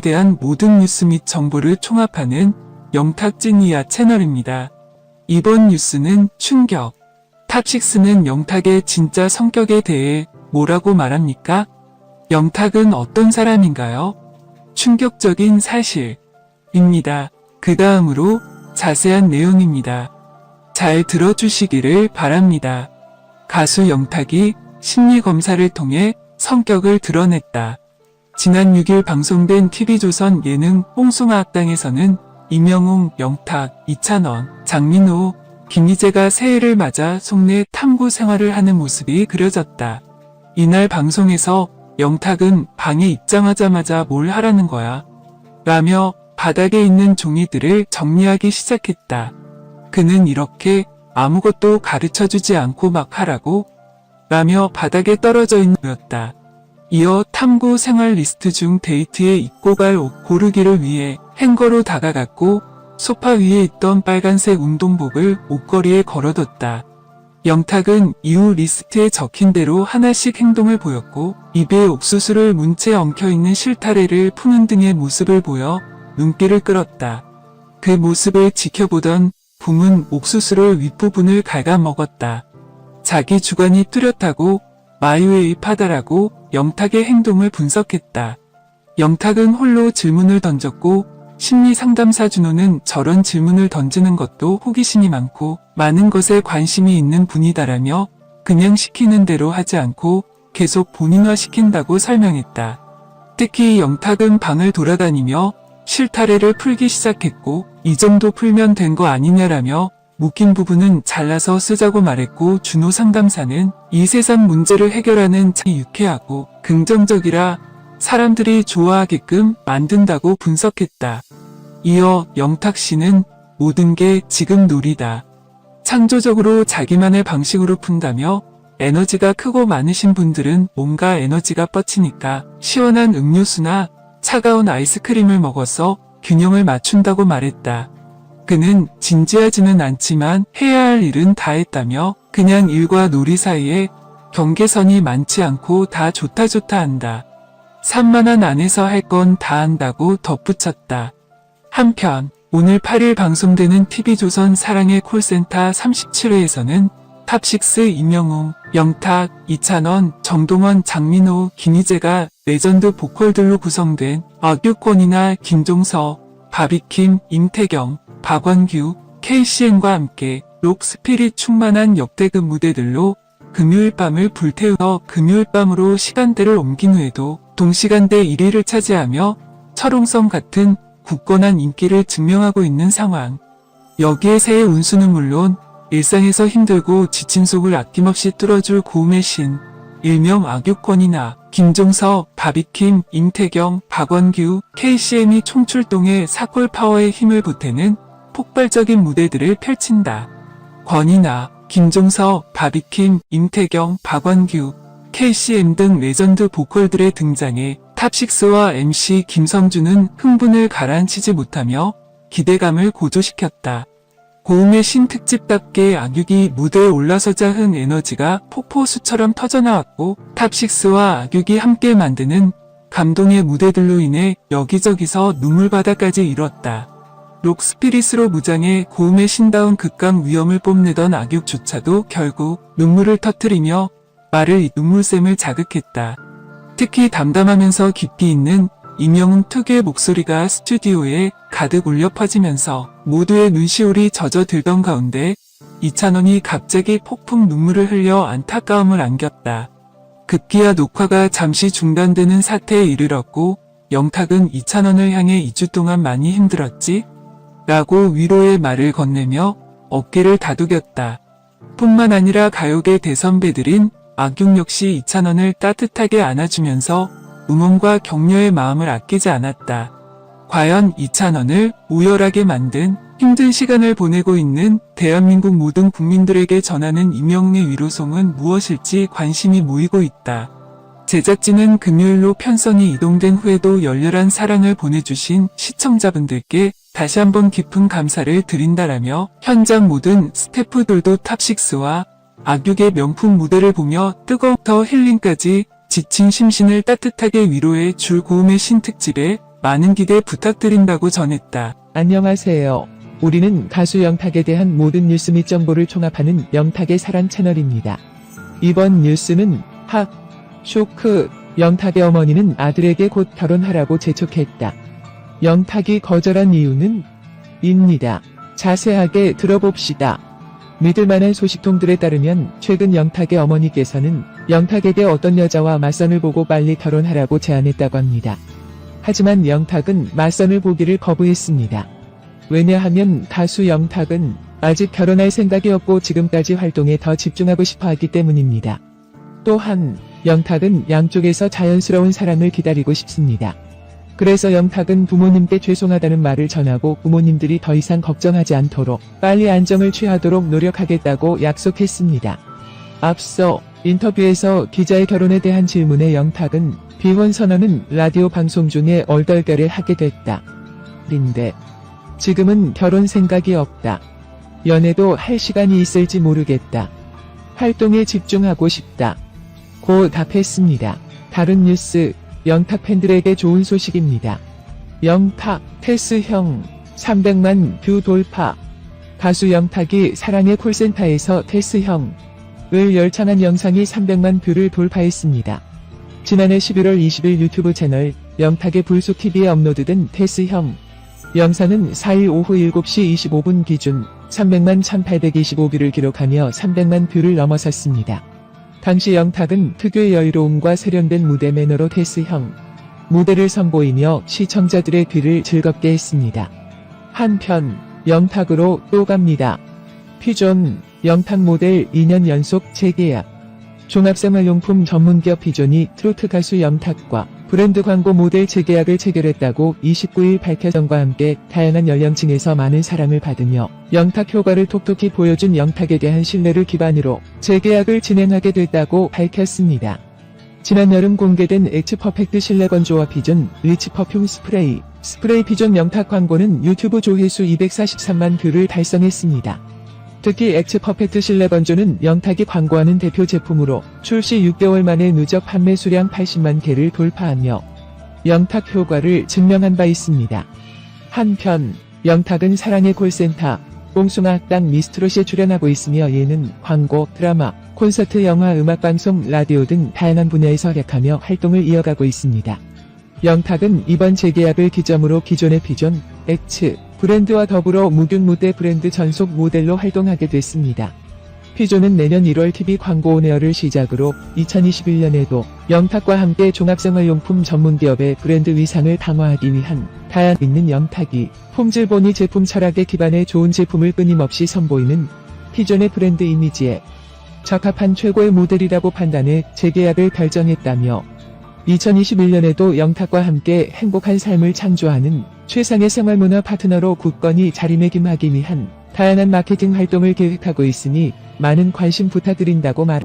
대한 모든 뉴스 및 정보를 총합하는 영탁진이야 채널입니다. 이번 뉴스는 충격. 탑식스는 영탁의 진짜 성격에 대해 뭐라고 말합니까? 영탁은 어떤 사람인가요? 충격적인 사실입니다. 그 다음으로 자세한 내용입니다. 잘 들어주시기를 바랍니다. 가수 영탁이 심리검사를 통해 성격을 드러냈다. 지난 6일 방송된 TV조선 예능 뽕숭아 학당에서는 이명웅, 영탁, 이찬원, 장민호, 김희재가 새해를 맞아 속내 탐구 생활을 하는 모습이 그려졌다. 이날 방송에서 영탁은 방에 입장하자마자 뭘 하라는 거야. 라며 바닥에 있는 종이들을 정리하기 시작했다. 그는 이렇게 아무것도 가르쳐 주지 않고 막 하라고 라며 바닥에 떨어져 있는 거였다. 이어 탐구 생활 리스트 중 데이트에 입고 갈 옷 고르기를 위해 행거로 다가갔고 소파 위에 있던 빨간색 운동복을 옷걸이에 걸어뒀다. 영탁은 이후 리스트에 적힌 대로 하나씩 행동을 보였고 입에 옥수수를 문 채 엉켜있는 실타래를 푸는 등의 모습을 보여 눈길을 끌었다. 그 모습을 지켜보던 붐은 옥수수를 윗부분을 갉아먹었다. 자기 주관이 뚜렷하고 마이웨이파다라고 영탁의 행동을 분석했다. 영탁은 홀로 질문을 던졌고 심리 상담사 준호는 저런 질문을 던지는 것도 호기심이 많고 많은 것에 관심이 있는 분이다라며 그냥 시키는 대로 하지 않고 계속 본인화 시킨다고 설명했다. 특히 영탁은 방을 돌아다니며 실타래를 풀기 시작했고 이 정도 풀면 된 거 아니냐라며 묶인 부분은 잘라서 쓰자고 말했고 준호 상담사는 이 세상 문제를 해결하는 참 유쾌하고 긍정적이라 사람들이 좋아하게끔 만든다고 분석했다. 이어 영탁 씨는 모든 게 지금 놀이다. 창조적으로 자기만의 방식으로 푼다며 에너지가 크고 많으신 분들은 뭔가 에너지가 뻗치니까 시원한 음료수나 차가운 아이스크림을 먹어서 균형을 맞춘다고 말했다. 그는 진지하지는 않지만 해야 할 일은 다 했다며 그냥 일과 놀이 사이에 경계선이 많지 않고 다 좋다 좋다 한다. 산만한 안에서 할 건 다 한다고 덧붙였다. 한편 오늘 8일 방송되는 TV조선 사랑의 콜센터 37회에서는 탑식스 임영웅, 영탁, 이찬원, 정동원, 장민호, 김희재가 레전드 보컬들로 구성된 어규권이나 김종서, 바비킴, 임태경, 박원규, KCN과 함께 록 스피릿 충만한 역대급 무대들로 금요일 밤을 불태우어 금요일 밤으로 시간대를 옮긴 후에도 동시간대 1위를 차지하며 철옹성 같은 굳건한 인기를 증명하고 있는 상황. 여기에 새해 운수는 물론 일상에서 힘들고 지친 속을 아낌없이 뚫어줄 고음의 신, 일명 악유권이나 김종서, 바비킴, 임태경, 박원규, KCM이 총출동해 사골 파워에 힘을 보태는 폭발적인 무대들을 펼친다. 권이나 김종서, 바비킴, 임태경, 박원규, KCM 등 레전드 보컬들의 등장에 탑식스와 MC 김성준은 흥분을 가라앉히지 못하며 기대감을 고조시켰다. 고음의 신특집답게 악육이 무대에 올라서자 흔 에너지가 폭포수처럼 터져나왔고 탑식스와 악육이 함께 만드는 감동의 무대들로 인해 여기저기서 눈물바다까지 이뤘다. 록 스피릿으로 무장해 고음의 신다운 극강 위엄을 뽐내던 악육조차도 결국 눈물을 터뜨리며 말을 눈물샘을 자극했다. 특히 담담하면서 깊이 있는 임영웅 특유의 목소리가 스튜디오에 가득 울려 퍼지면서 모두의 눈시울이 젖어들던 가운데 이찬원이 갑자기 폭풍 눈물을 흘려 안타까움을 안겼다. 급기야 녹화가 잠시 중단되는 사태에 이르렀고 영탁은 이찬원을 향해 2주 동안 많이 힘들었지? 라고 위로의 말을 건네며 어깨를 다독였다. 뿐만 아니라 가요계 대선배들인 악용 역시 이찬원을 따뜻하게 안아주면서 응원과 격려의 마음을 아끼지 않았다. 과연 이찬원을 우열하게 만든 힘든 시간을 보내고 있는 대한민국 모든 국민들에게 전하는 임영웅의 위로송은 무엇일지 관심이 모이고 있다. 제작진은 금요일로 편성이 이동된 후에도 열렬한 사랑을 보내주신 시청자분들께 다시 한번 깊은 감사를 드린다라며 현장 모든 스태프들도 탑식스와 악육의 명품 무대를 보며 뜨거운 더 힐링까지 지친 심신을 따뜻하게 위로해 줄 고음의 신특집에 많은 기대 부탁드린다고 전했다. 안녕하세요. 우리는 가수 영탁에 대한 모든 뉴스 및 정보를 총합하는 영탁의 사랑 채널입니다. 이번 뉴스는 학, 쇼크, 영탁의 어머니는 아들에게 곧 결혼하라고 재촉했다. 영탁이 거절한 이유는? 입니다. 자세하게 들어봅시다. 믿을만한 소식통들에 따르면 최근 영탁의 어머니께서는 영탁에게 어떤 여자와 맞선을 보고 빨리 결혼하라고 제안했다고 합니다. 하지만 영탁은 맞선을 보기를 거부했습니다. 왜냐하면 가수 영탁은 아직 결혼할 생각이 없고 지금까지 활동에 더 집중하고 싶어 하기 때문입니다. 또한 영탁은 양쪽에서 자연스러운 사랑을 기다리고 싶습니다. 그래서 영탁은 부모님께 죄송하다는 말을 전하고 부모님들이 더 이상 걱정하지 않도록 빨리 안정을 취하도록 노력하겠다고 약속했습니다. 앞서 인터뷰에서 기자의 결혼에 대한 질문에 영탁은 비혼 선언은 라디오 방송 중에 얼떨결에 하게 됐다. 인데 지금은 결혼 생각이 없다. 연애도 할 시간이 있을지 모르겠다. 활동에 집중하고 싶다. 고 답했습니다. 다른 뉴스, 영탁 팬들에게 좋은 소식입니다. 영탁, 테스형, 300만 뷰 돌파. 가수 영탁이 사랑의 콜센터에서 테스형, 을 열창한 영상이 300만 뷰를 돌파했습니다. 지난해 11월 20일 유튜브 채널 영탁의 불소TV에 업로드된 테스형 영상은 4일 오후 7시 25분 기준 300만 1825뷰를 기록하며 300만 뷰를 넘어섰습니다. 당시 영탁은 특유의 여유로움과 세련된 무대 매너로 테스형 무대를 선보이며 시청자들의 귀를 즐겁게 했습니다. 한편 영탁으로 또 갑니다. 피존 영탁 모델 2년 연속 재계약 종합생활용품 전문기업 피존이 트로트 가수 영탁과 브랜드 광고 모델 재계약을 체결했다고 29일 밝혀전과 함께 다양한 연령층에서 많은 사랑을 받으며 영탁 효과를 톡톡히 보여준 영탁에 대한 신뢰를 기반으로 재계약을 진행하게 됐다고 밝혔습니다. 지난 여름 공개된 엑츠 퍼펙트 실내 건조와 피존 리치 퍼퓸 스프레이 스프레이 피존 영탁 광고는 유튜브 조회수 243만 뷰를 달성했습니다. 특히 엑츠 퍼펙트 실내 건조는 영탁이 광고하는 대표 제품으로 출시 6개월 만에 누적 판매 수량 80만 개를 돌파하며 영탁 효과를 증명한 바 있습니다. 한편 영탁은 사랑의 콜센터 뽕숭아 학당 미스트롯에 출연하고 있으며 예능, 광고, 드라마, 콘서트, 영화, 음악방송, 라디오 등 다양한 분야에서 활약하며 활동을 이어가고 있습니다. 영탁은 이번 재계약을 기점으로 기존의 비존, 엑츠, 브랜드와 더불어 무균 무대 브랜드 전속 모델로 활동하게 됐습니다. 피존은 내년 1월 TV 광고 온에어를 시작으로 2021년에도 영탁과 함께 종합생활용품 전문기업의 브랜드 위상을 강화하기 위한 다양 있는 영탁이 품질 본이 제품 철학에 기반해 좋은 제품을 끊임없이 선보이는 피존의 브랜드 이미지에 적합한 최고의 모델이라고 판단해 재계약을 결정했다며 2021년에도 영탁과 함께 행복한 삶을 창조하는 최상의 생활문화 파트너로 굳건히 자리매김하기 위한 다양한 마케팅 활동을 계획하고 있으니 많은 관심 부탁드린다고 말.